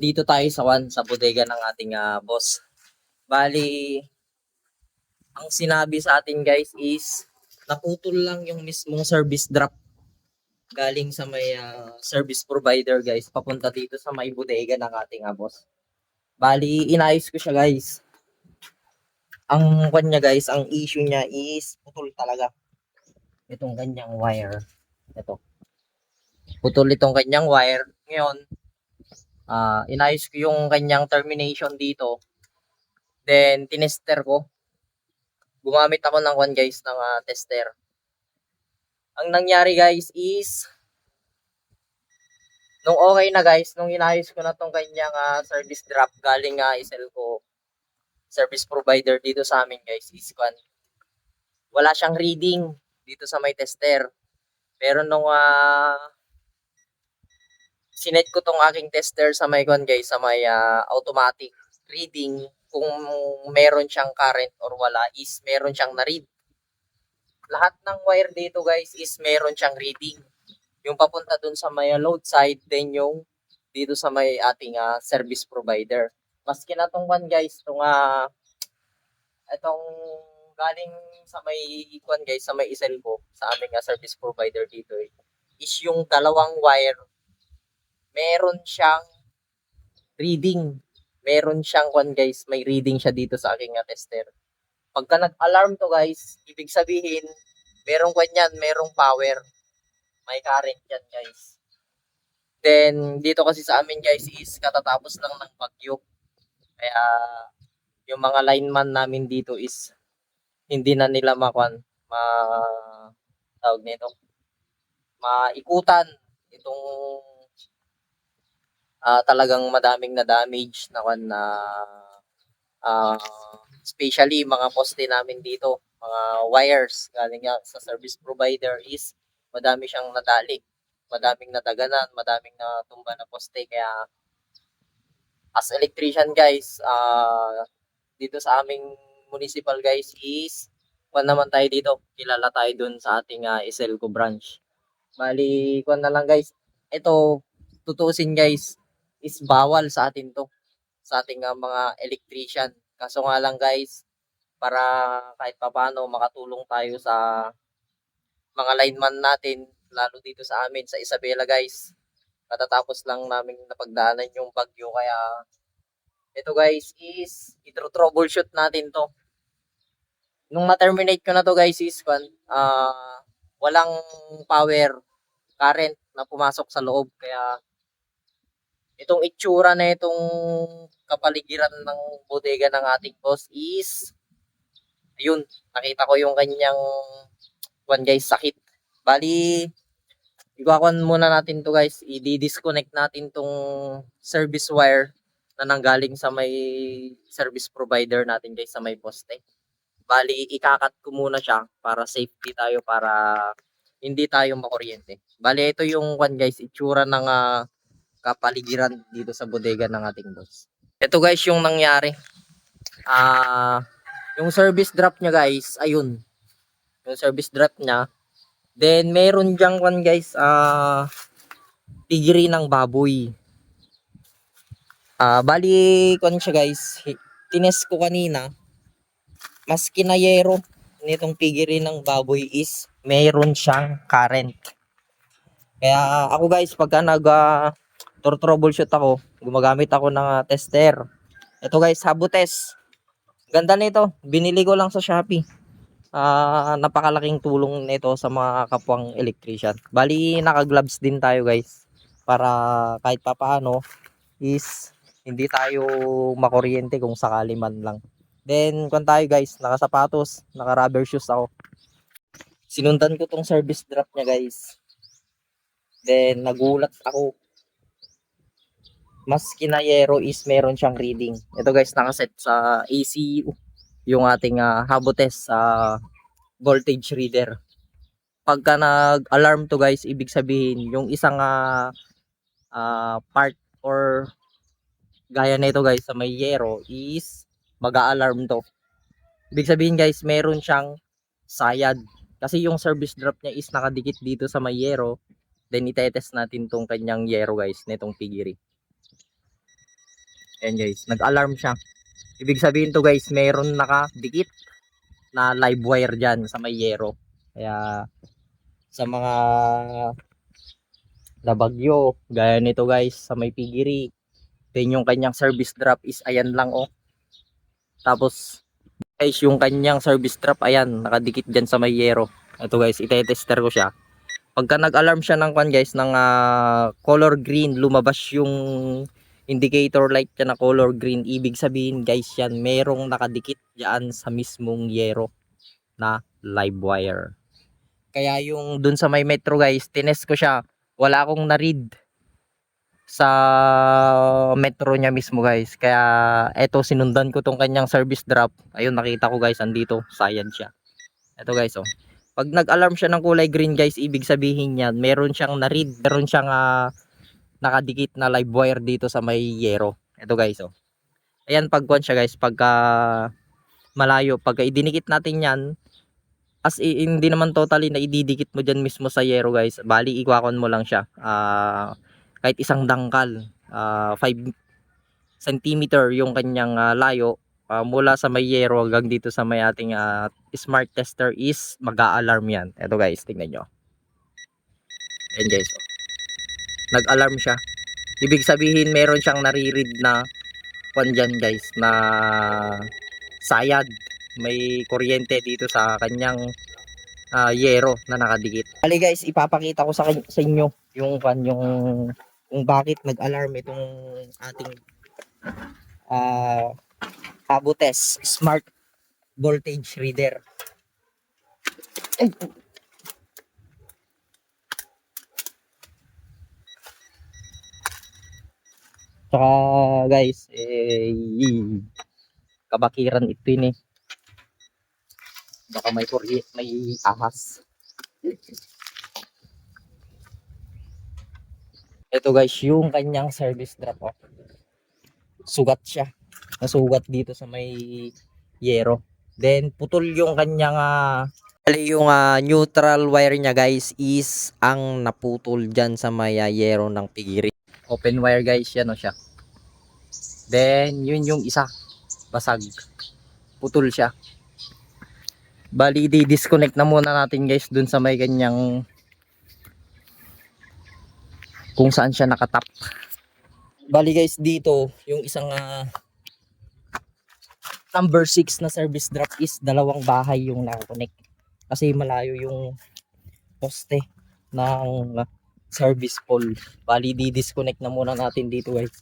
Dito tayo sa one, sa bodega ng ating ah, boss. Bali, ang sinabi sa atin guys is, naputol lang yung mismong service drop galing sa may ah, service provider guys, papunta dito sa may bodega ng ating ah, boss. Bali, inayos ko siya guys. Ang kanya guys, ang issue niya is putol talaga. Itong kanyang wire. Ito. Putol itong kanyang wire. Ngayon, ah inayos ko yung kanyang termination dito. Then, tinester ko. Gumamit ako ng one guys, ng ah, tester. Ang nangyari guys is, nung okay na guys, nung inayos ko na tong kanyang ah, service drop galing nga isel ko service provider dito sa amin guys is kwan, wala siyang reading dito sa may tester. Pero nung ah sinet ko tong aking tester sa may kwan guys, sa may ah, automatic reading kung meron siyang current or wala is meron siyang na-read. Lahat ng wire dito guys is meron siyang reading. Yung papunta dun sa may load side, then yung dito sa may ating ah, service provider. Maski na one guys, tong ah itong galing sa may ikwan guys, sa may isel ko, sa aming ah, service provider dito eh, is yung dalawang wire, meron siyang reading. Meron siyang kwan guys, may reading siya dito sa aking tester. Pagka nag-alarm to guys, ibig sabihin, merong kwan yan, merong power. May current yan guys. Then, dito kasi sa amin guys is katatapos lang ng bagyo. Kaya, yung mga lineman namin dito is hindi na nila makwan, ma, tawag nito, maikutan itong ah, talagang madaming na damage na kwan na ah, especially mga poste namin dito, mga wires galing nga sa service provider is madami siyang nadali, madaming nadaganan, madaming natumba na poste kaya as electrician guys, ah dito sa aming municipal guys is kwan naman tayo dito, kilala tayo dun sa ating uh, Iselco branch. Bali, kwan na lang guys, ito, tutuusin guys, is bawal sa atin to, sa ating ah, mga electrician. Kaso nga lang guys, para kahit papano makatulong tayo sa mga lineman natin, lalo dito sa amin, sa Isabela guys. Katatapos lang namin napagdaanan yung bagyo, kaya ito guys is i-troubleshoot natin to. Nung ma-terminate ko na to guys is ah walang power current na pumasok sa loob kaya itong itsura na itong kapaligiran ng bodega ng ating boss is ayun, nakita ko yung kanyang kwan guys, sakit. Bali, Iwakan muna natin to guys, i-disconnect natin tong service wire na nanggaling sa may service provider natin guys sa may poste. Bali, ikakat ko muna siya para safety tayo para hindi tayo makuryente. Bali, ito yung one guys, itsura ng ah, kapaligiran dito sa bodega ng ating boss. Ito guys yung nangyari. Ah, yung service drop niya guys, ayun. Yung service drop niya. Then meron diyang one guys, ah pigiri ng baboy. Ah, bali kon siya guys. Tines ko kanina. Mas kinayero nitong pigiri ng baboy is meron siyang current. Kaya ako guys, pagka nag tor- troubleshoot ako, gumagamit ako ng ah, tester. Ito guys, Habo test. Ganda nito. Binili ko lang sa Shopee. Ah, napakalaking tulong nito sa mga kapwang electrician. Bali, naka-gloves din tayo guys para kahit papaano is hindi tayo makuryente kung sakali man lang. Then, kung tayo guys, nakasapatos, naka-rubber shoes ako. Sinundan ko tong service drop niya guys. Then, nagulat ako. Mas kinayero is meron siyang reading. Ito guys, nakaset sa ACU yung ating uh, habo test sa voltage reader. Pagka nag-alarm to guys, ibig sabihin yung isang ah, ah, part or gaya nito guys sa may yero is mag-a-alarm to. Ibig sabihin guys, meron siyang sayad. Kasi yung service drop niya is nakadikit dito sa may yero. Then itetest natin tong kanyang yero guys, nitong pigiri. Ayan guys, nag-alarm siya. Ibig sabihin to guys, meron nakadikit na live wire dyan sa may yero. Kaya sa mga nabagyo, gaya nito guys, sa may pigiri, then yung kanyang service drop is ayan lang oh. Tapos guys, yung kanyang service drop ayan, nakadikit dyan sa may yero. Ito guys, itetester ko siya. Pagka nag-alarm siya ng kwan guys, ng ah, color green, lumabas yung indicator light niya na color green. Ibig sabihin guys yan, merong nakadikit dyan sa mismong yero na live wire. Kaya yung dun sa may metro guys, tinest ko siya. Wala akong na-read sa metro niya mismo guys. Kaya eto sinundan ko tong kanyang service drop. Ayun nakita ko guys andito, sayad siya. Eto guys oh. Pag nag-alarm siya ng kulay green guys, ibig sabihin niyan, meron siyang na-read, meron siyang ah, nakadikit na live wire dito sa may yero. Ito guys oh. Ayan pagkuan siya guys, pagka malayo, pagka idinikit natin yan, as i- hindi naman totally na ididikit mo dyan mismo sa yero guys. Bali, ikwakon mo lang siya. Ah, kahit isang dangkal, 5 cm yung kanyang ah, layo, ah, mula sa may yero hanggang dito sa may ating ah, smart tester is mag-a-alarm yan. Ito guys, tingnan nyo. Ayan guys. Oh. Nag-alarm siya. Ibig sabihin meron siyang nare-read na kwan dyan guys na sayad. May kuryente dito sa kanyang ah, yero na nakadikit. Bali guys, ipapakita ko sa, sa inyo yung kwan yung kung bakit nag-alarm itong ating ah Habutes Smart Voltage Reader. Ay, Tsaka guys, eh, kabakiran ito yun eh. Baka may kurye, may ahas. Ito guys, yung kanyang service drop off. Sugat siya. Nasugat dito sa may yero. Then putol yung kanyang Bali, yung ah, neutral wire niya guys is ang naputol dyan sa may ah, yero ng pigiri. Open wire guys, yan o siya. Then yun yung isa, basag. Putol siya. Bali, di-disconnect na muna natin guys dun sa may ganyang kung saan siya nakatap. Bali guys, dito, yung isang ah, number 6 na service drop is dalawang bahay yung nakakonect. Kasi malayo yung poste ng service pole. Bali, di-disconnect na muna natin dito guys.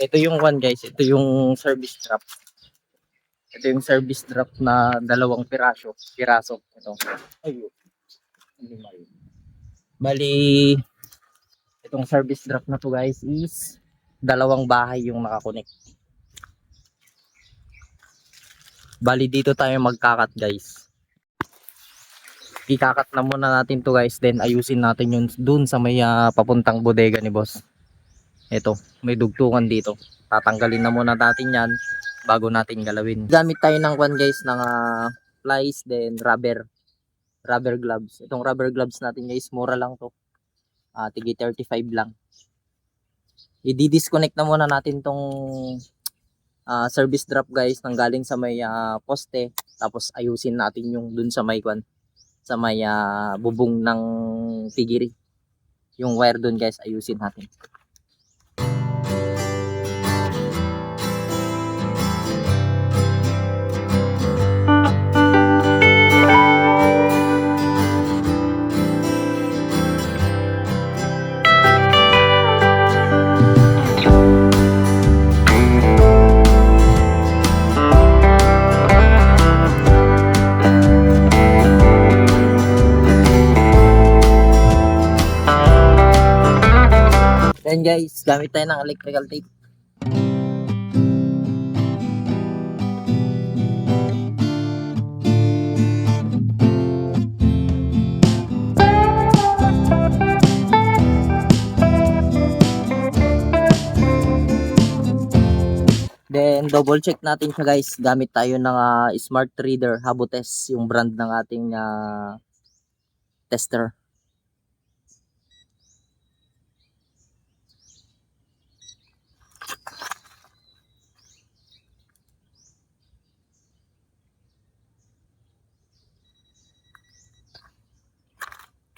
Ito yung one guys, ito yung service drop. Ito yung service drop na dalawang piraso. Piraso. Ito. Ayun. Bali, itong service drop na to guys is dalawang bahay yung nakakonect. Bali dito tayo magkakat guys. Ikakat na muna natin to guys then ayusin natin yun dun sa may ah, papuntang bodega ni boss. Ito, may dugtungan dito. Tatanggalin na muna natin yan bago natin galawin. Gamit tayo ng one guys ng ah, flies then rubber rubber gloves. Itong rubber gloves natin guys, mura lang to. Ah, tigi 35 lang. I-disconnect na muna natin tong ah, service drop guys nang galing sa may ah, poste tapos ayusin natin yung dun sa may kwan sa may ah, bubong ng pigiri. Yung wire dun guys, ayusin natin. Yan guys, gamit tayo ng electrical tape. Then double check natin siya guys gamit tayo ng uh, smart reader Habotest yung brand ng ating uh, tester.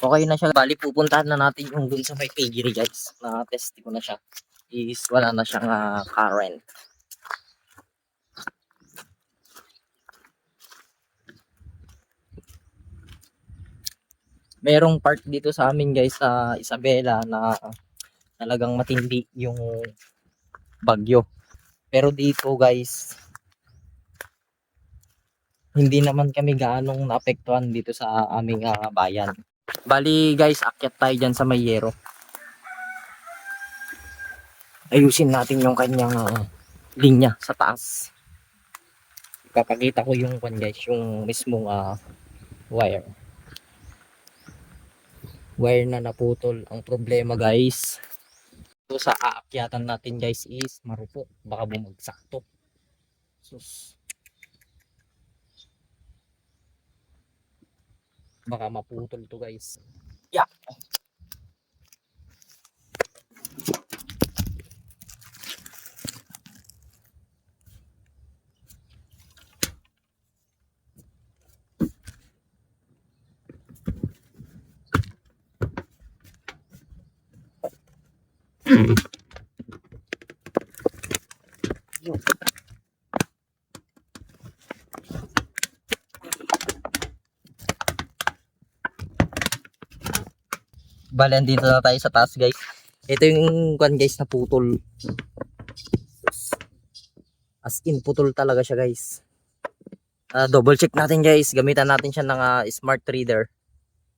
Okay na siya. Bali, pupuntahan na natin yung dun sa may piggery guys. Na test ko na siya. Is wala na siyang ah, current. Merong part dito sa amin guys sa Isabela na talagang matindi yung bagyo. Pero dito guys, hindi naman kami gaanong naapektuhan dito sa aming ah, bayan. Bali guys, akyat tayo dyan sa Mayero. Ayusin natin yung kanyang ah, linya sa taas. Papakita ko yung kwan guys, yung mismong ah, wire. Wire na naputol. Ang problema guys, ito sa aakyatan natin guys is marupok. Baka bumagsak to. Sus. Baka maputol to guys. Bale, andito na tayo sa taas, guys. Ito yung kwan, guys, na putol. As in, putol talaga siya, guys. Ah, double check natin, guys. Gamitan natin siya ng ah, smart reader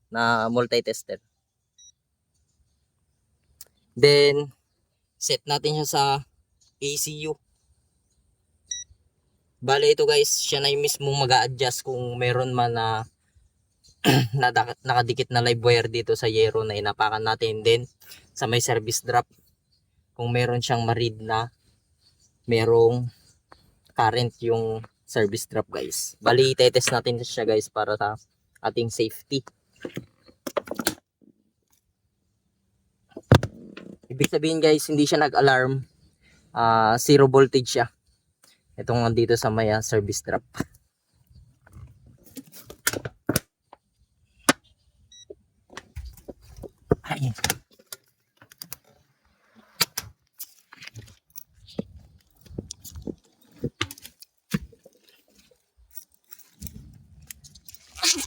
na multi-tester. Then, set natin siya sa ACU. Bale, ito, guys, siya na yung mismo mag-a-adjust kung meron man na nada- nakadikit na live wire dito sa yero na inapakan natin. Din sa may service drop kung meron siyang ma-read na merong current yung service drop guys. Bali test natin siya guys para sa ating safety. Ibig sabihin guys hindi siya nag-alarm. Ah, zero voltage siya. Itong nandito sa may ah, service drop Ay.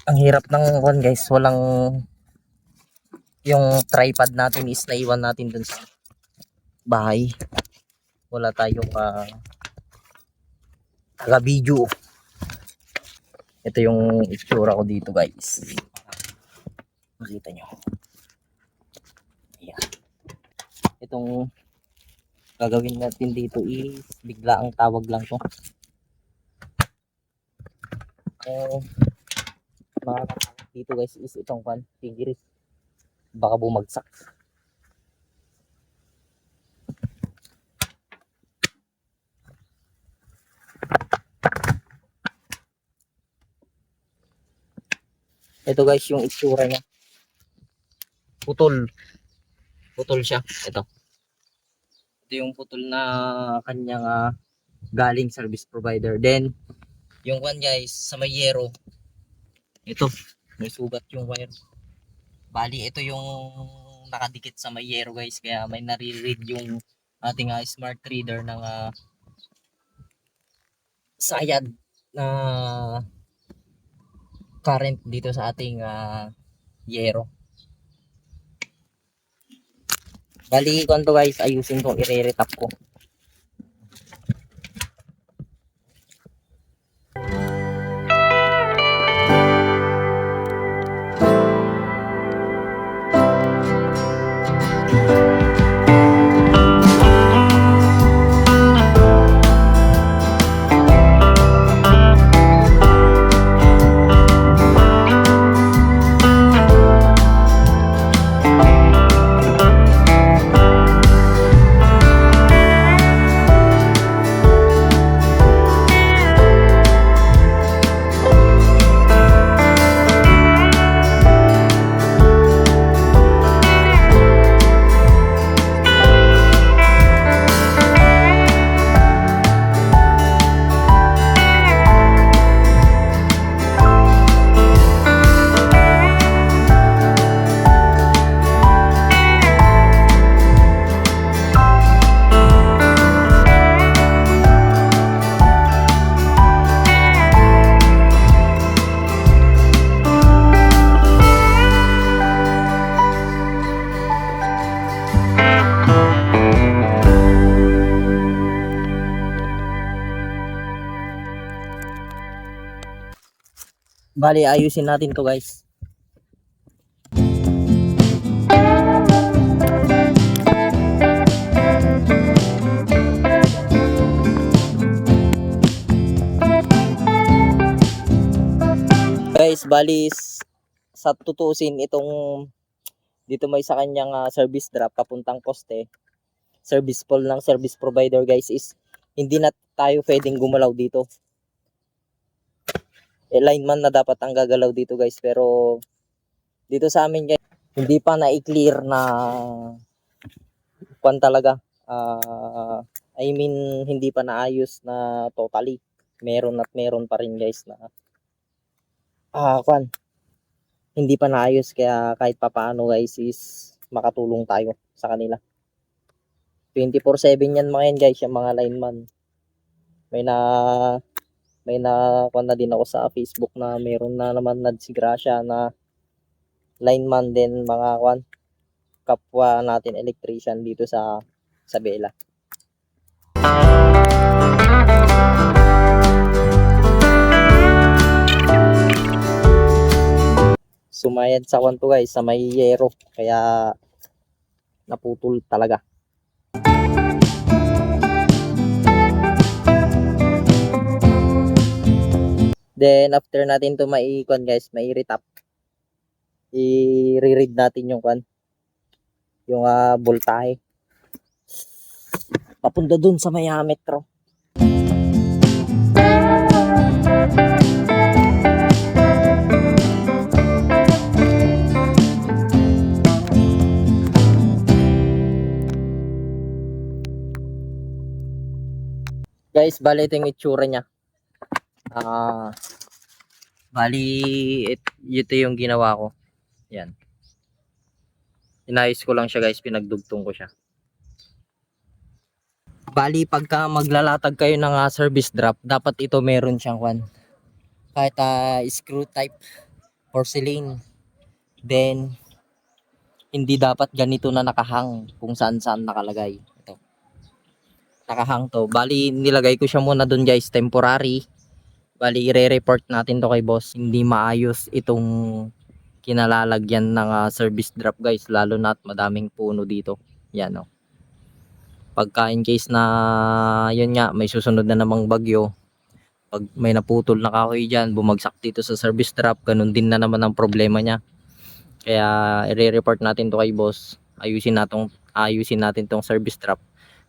Ang hirap ng one guys, walang yung tripod natin is naiwan natin dun sa bahay. Wala tayong uh, taga video. Ito yung itsura ko dito guys. Makita nyo. Ayan. Itong gagawin natin dito is bigla ang tawag lang to. Ang makakatawag dito guys is itong pan, tigiris. Baka bumagsak. Ito guys yung itsura niya. Putol putol siya. Ito. Ito yung putol na kanyang ah, galing service provider. Then, yung one guys, sa may yero, ito, may sugat yung wire. Bali, ito yung nakadikit sa may yero guys. Kaya may nare-read yung ating ah, smart reader ng ah, sayad na current dito sa ating ah, yero. Bali, kung to guys, ayusin ko, i-retap ko. Bali, ayusin natin to guys. Guys, bali sa tutusin itong dito may sa kanyang ah, service drop papuntang poste. Service pole ng service provider guys is hindi na tayo pwedeng gumalaw dito. Eh, lineman na dapat ang gagalaw dito guys. Pero dito sa amin guys hindi pa na-clear na kwan talaga. Ah I mean hindi pa naayos na totally. Meron at meron pa rin guys na ah kwan. Hindi pa naayos kaya kahit papaano guys is makatulong tayo sa kanila. 24/7 yan mga yan guys yung mga lineman. May na may na kwan na din ako sa Facebook na meron na naman nagsigrasya na lineman din mga kwan kapwa natin electrician dito sa sa Bela. Sumayad sa kwan to guys sa may yero kaya naputol talaga. Then after natin to maikon guys, mai-retap. I-read natin yung kwan. Yung ah, voltahe. Papunta dun sa may ah, metro. Guys, bali ito yung itsura niya. Ah, bali it, ito yung ginawa ko. Yan. Inayos ko lang siya guys, pinagdugtong ko siya. Bali pagka maglalatag kayo ng ah, service drop, dapat ito meron siyang kwan. Kahit ah, screw type porcelain. Then hindi dapat ganito na nakahang kung saan saan nakalagay. Ito. Nakahang to. Bali nilagay ko siya muna doon guys, temporary. Bali i-report natin to kay boss. Hindi maayos itong kinalalagyan ng ah, service drop guys. Lalo na at madaming puno dito. Yan o pagka in case na yun nga may susunod na namang bagyo pag may naputol na kahoy dyan bumagsak dito sa service drop ganun din na naman ang problema niya. Kaya i-report natin to kay boss. Ayusin natin ayusin natin tong service drop.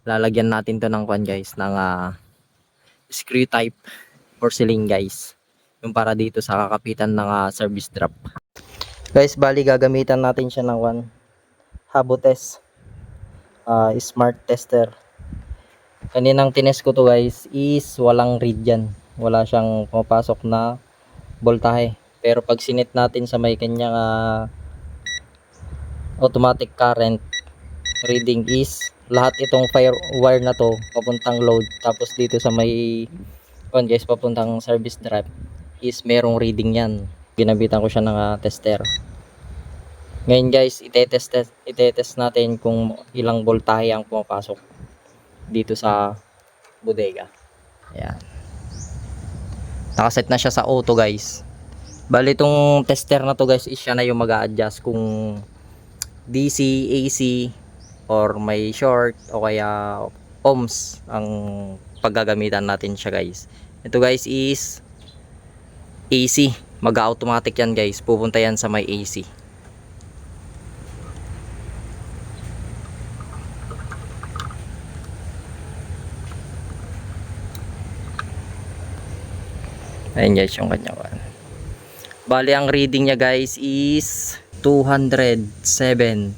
Lalagyan natin to ng kwan guys ng ah, screw type porcelain guys yung para dito sa kakapitan ng ah, service drop Guys, bali gagamitan natin siya ng one Habo test. ah smart tester. Kaninang tines ko to guys is walang read yan. Wala siyang pumapasok na voltahe. Pero pag sinit natin sa may kanyang ah, automatic current reading is lahat itong fire wire na to papuntang load tapos dito sa may kon guys papuntang service drive is merong reading yan ginabitan ko siya ng ah, tester. Ngayon guys, itetest itetest natin kung ilang voltahe ang pumapasok dito sa bodega. Ayan. Nakaset na siya sa auto guys. Bali itong tester na to guys is siya na yung mag adjust kung DC, AC or may short o kaya ohms ang paggagamitan natin siya guys. Ito guys is AC. Mag-automatic yan guys. Pupunta yan sa may AC. Ayan guys yung kanya. Bali ang reading niya guys is 207.2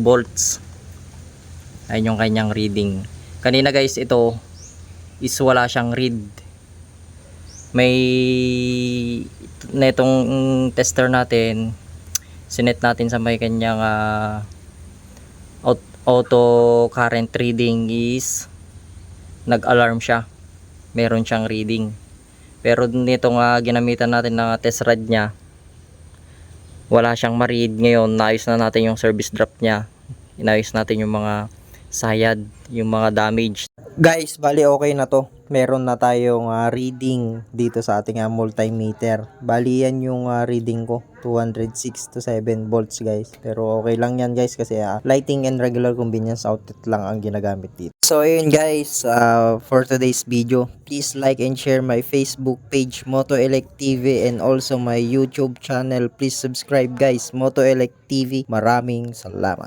volts. Ayan yung kanyang reading. Kanina guys ito is wala siyang read. May netong tester natin sinet natin sa may kanyang aut- auto current reading is nag-alarm siya. Meron siyang reading. Pero nito nga ginamitan natin na test rod niya wala siyang ma-read ngayon. Naayos na natin yung service drop niya. Inayos natin yung mga sayad yung mga damage Guys, bali okay na to. Meron na tayong ah, reading dito sa ating ah, multimeter. Bali yan yung ah, reading ko. 206 to 7 volts guys. Pero okay lang yan guys kasi ah, lighting and regular convenience outlet lang ang ginagamit dito. So ayun guys, ah, for today's video, please like and share my Facebook page Moto Elect TV and also my YouTube channel. Please subscribe guys, Moto Elect TV. Maraming salamat.